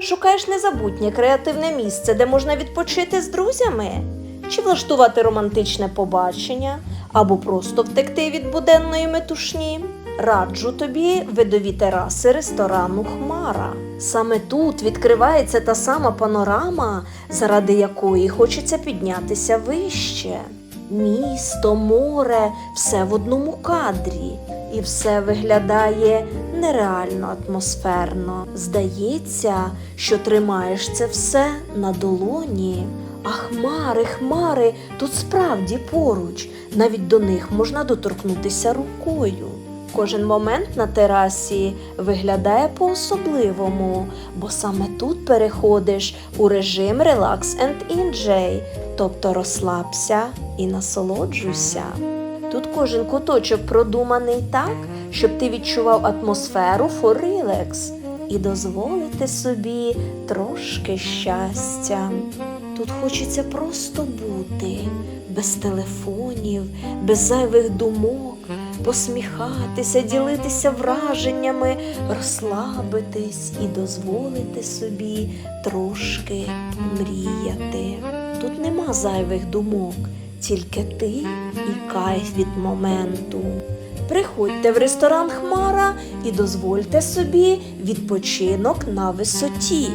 Шукаєш незабутнє креативне місце, де можна відпочити з друзями? Чи влаштувати романтичне побачення, або просто втекти від буденної метушні? Раджу тобі видові тераси ресторану Хмара. Саме тут відкривається та сама панорама, заради якої хочеться піднятися вище. Місто, море, все в одному кадрі, і все виглядає нереально атмосферно. Здається, що тримаєш це все на долоні. А хмари, хмари тут справді поруч, навіть до них можна доторкнутися рукою. Кожен момент на терасі виглядає по-особливому, бо саме тут переходиш у режим Relax and Enjoy, тобто розслабся і насолоджуйся. Тут кожен куточок продуманий так, щоб ти відчував атмосферу relax і дозволити собі трошки щастя. Тут хочеться просто бути, без телефонів, без зайвих думок, посміхатися, ділитися враженнями, розслабитись і дозволити собі трошки мріяти. Тут нема зайвих думок, тільки ти і кайф від моменту. Приходьте в ресторан Хмара і дозвольте собі відпочинок на висоті.